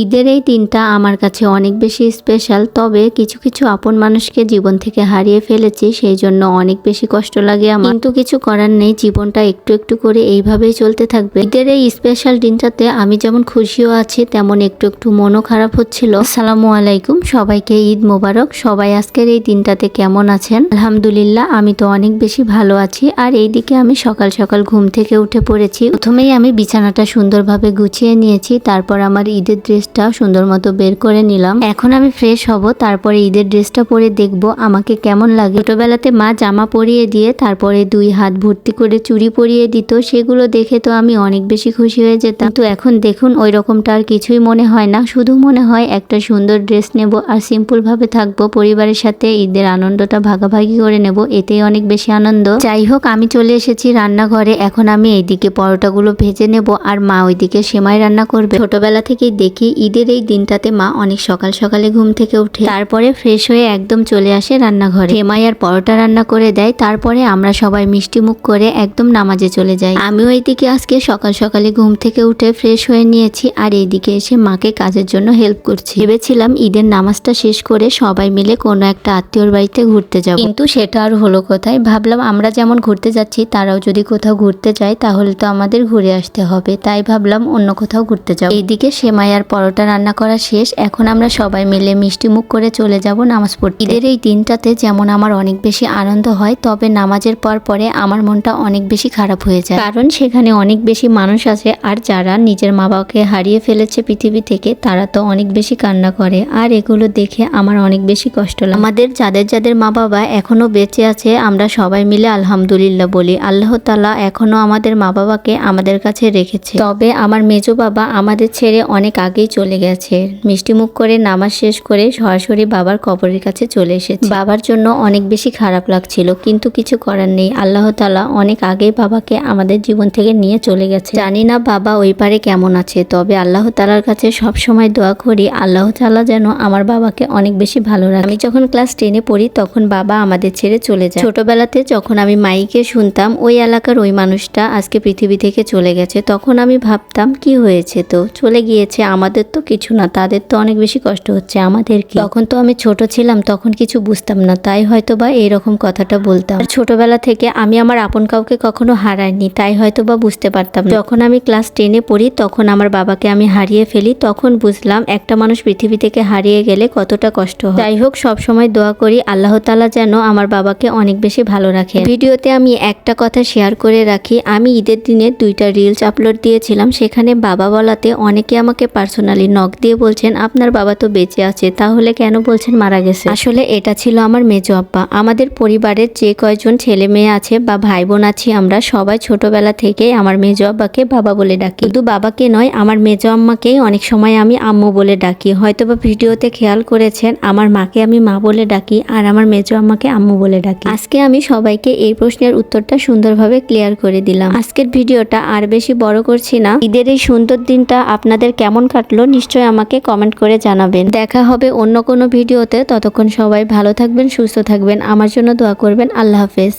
ঈদের এই দিনটা আমার কাছে অনেক বেশি স্পেশাল তবে কিছু কিছু আপন মানুষকে জীবন থেকে হারিয়ে ফেলেছি, সেই জন্য অনেক বেশি কষ্ট লাগে আমার। কিন্তু কিছু করার নেই, জীবনটা একটু একটু করে এইভাবেই চলতে থাকবে। ঈদের এই স্পেশাল দিনটাতে আমি যেমন খুশিও আছি, তেমন একটু একটু মনও খারাপ হচ্ছিল। আসসালামু আলাইকুম, সবাইকে ঈদ মোবারক। সবাই আজকের এই দিনটাতে কেমন আছেন? আলহামদুলিল্লাহ, আমি তো অনেক বেশি ভালো আছি। আর এইদিকে আমি সকাল সকাল ঘুম থেকে উঠে পড়েছি। প্রথমেই আমি বিছানাটা সুন্দরভাবে গুছিয়ে নিয়েছি, তারপর আমার ঈদের ড্রেসটা সুন্দর মতো বের করে নিলাম। এখন আমি ফ্রেশ হব, তারপরে ঈদের ড্রেসটা পরে দেখব আমাকে কেমন লাগে। ছোটবেলাতে মা জামা পরিয়ে দিয়ে, তারপরে দুই হাত ভর্তি করে চুড়ি পরিয়ে দিত, সেগুলো দেখে তো আমি অনেক বেশি খুশি হয়ে যেতাম। তো এখন দেখুন ওই রকমটা আর কিছুই মনে হয় না। শুধু মনে হয় একটা সুন্দর ড্রেস নেব আর সিম্পল ভাবে থাকব, পরিবারের সাথে ঈদের আনন্দটা ভাগাভাগি করে নেব, এতেই অনেক বেশি আনন্দ। যাই হোক, আমি চলে এসেছি রান্নাঘরে। এখন আমি এইদিকে পরোটাগুলো ভেজে নেব, আর মা ওইদিকে সেমাই রান্না করবে। ছোটবেলা থেকেই দেখি ঈদের এই দিনটাতে মা অনেক সকাল সকালে ঘুম থেকে উঠে তারপরে ফ্রেশ হয়ে একদম চলে আসে রান্নাঘরে। সেমাই আর পরোটা রান্না করে দেয়, তারপরে আমরা সবাই মিষ্টি মুখ করে একদম নামাজে চলে যাই। আমিও এইদিকে আজকে সকাল সকালে ঘুম থেকে উঠে ফ্রেশ হয়ে নিয়েছি আর এইদিকে এসে মাকে কাজের জন্য হেল্প করছি। ভেবেছিলাম ঈদের নামাজটা শেষ করে সবাই মিলে কোনো একটা আত্মীয়র বাড়িতে ঘুরতে যাব। কিন্তু সেটা আর হলো কোথায়? ভাবলাম আমরা যেমন ঘুরতে যাচ্ছি, তারাও যদি কোথাও ঘুরতে যায়, তাহলে তো আমাদের ঘুরে আসতে হবে। তাই ভাবলাম অন্য কোথাও ঘুরতে যাব। এইদিকে সেমাই আর পরোটা রান্না করা শেষ, এখন আমরা সবাই মিলে মিষ্টি মুখ করে চলে যাব নামাজ পড়তে। ঈদের এই দিনটাতে যেমন আমার অনেক বেশি আনন্দ হয়, তবে নামাজের পর পরে আমার মনটা অনেক বেশি খারাপ হয়ে যায়। কারণ সেখানে অনেক বেশি মানুষ আছে, আর যারা নিজের মা বাবাকে হারিয়ে ফেলেছে পৃথিবী থেকে, তারা তো অনেক বেশি কান্না করে, আর এগুলো দেখে আমার অনেক বেশি কষ্ট লাগে। আমাদের যাদের যাদের মা বাবা এখনও বেঁচে আছে, আমরা সবাই মিলে আলহামদুলিল্লাহ বলি, আল্লাহ তালা এখনও আমাদের মা বাবাকে আমাদের কাছে রেখেছে। তবে আমার মেজো বাবা আমাদের ছেড়ে অনেক আগেই চলে গেছে। মিষ্টি মুখ করে নামাজ শেষ করে সরাসরি বাবার কবরের কাছে চলে এসেছে। বাবার জন্য অনেক বেশি খারাপ লাগছিল, কিন্তু কিছু করার নেই। আল্লাহ তালা অনেক আগেই বাবাকে আমাদের জীবন থেকে নিয়ে চলে গেছে। জানি না বাবা ওই পারে কেমন আছে, তবে আল্লাহ তালার কাছে সব সময় দোয়া করি, আল্লাহ তালা যেন আমার বাবাকে অনেক বেশি ভালো রাখে। আমি যখন ক্লাস টেনে পড়ি, তখন বাবা আমাদের ছেড়ে চলে যায়। ছোটবেলাতে যখন আমি মাইকে শুনতাম, ওই এলাকার ওই মানুষটা আজকে পৃথিবী থেকে চলে গেছে। তখন আমি ভাবতাম, কি হয়েছে তো? চলে গিয়েছে আমাদের তো কিছু না, তাদের তো অনেক বেশি কষ্ট হচ্ছে, আমাদের কি? তখন তো আমি ছোট ছিলাম, তখন কিছু বুঝতাম না, তাই হয়তো বা এরকম কথাটা বলতাম। ছোটবেলা থেকে আমি আমার আপন কাউকে কখনো হারাইনি, তাই হয়তো বা বুঝতে পারতাম যখন আমি ক্লাস টেনে পড়ি, তখন আমার বাবাকে আমি হারিয়ে ফেলি, তখন বুঝলাম একটা মানুষ পৃথিবী থেকে হারিয়ে গেলে কতটা কষ্ট হয়। যাই হোক, সব সময় দোয়া করি, আল্লাহ তালা যেন আমার বাবাকে অনেক বেশি ভালো রাখে। ভিডিওতে আমি একটা কথা শেয়ার করে রাখি, আমি ঈদের দিনে দুইটা রিলস আপলোড দিয়েছিলাম, সেখানে বাবা বলাতে অনেকে আমাকে পার্সোনালি নক দিয়ে বলছেন, আপনার বাবা তো বেঁচে আছে, তাহলে কেন বলছেন মারা গেছে? আসলে এটা ছিল আমার মেজো আব্বা। আমাদের পরিবারের যে কয়জন ছেলে মেয়ে আছে বা ভাই বোন আছি আমরা, সবাই ছোটবেলা থেকে আমার মেজো আব্বাকে বাবা বলে ডাকি। শুধু বাবাকে নয়, আমার মেজো আম্মাকেই অনেক সময় আমি আম্মু বলে ডাকি। হয়তো বা ভিডিওতে খেয়াল করেছেন, আমার মাকে আমি মা বলে ডাকি আর আমার মেজো আম্মাকে আম্মু বলে ডাকি। আজকে আমি সবাইকে এই প্রশ্নের উত্তরটা সুন্দরভাবে ক্লিয়ার করে দিলাম। আজকের ভিডিওটা আর বেশি বড় করছি না। ঈদের এই সুন্দর দিনটা আপনাদের কেমন কাটলো নিশ্চয়ই আমাকে কমেন্ট করে জানাবেন। দেখা হবে অন্য কোনো ভিডিওতে। ততক্ষণ সবাই ভালো থাকবেন, সুস্থ থাকবেন। আমার জন্য দোয়া করবেন। আল্লাহ হাফেজ।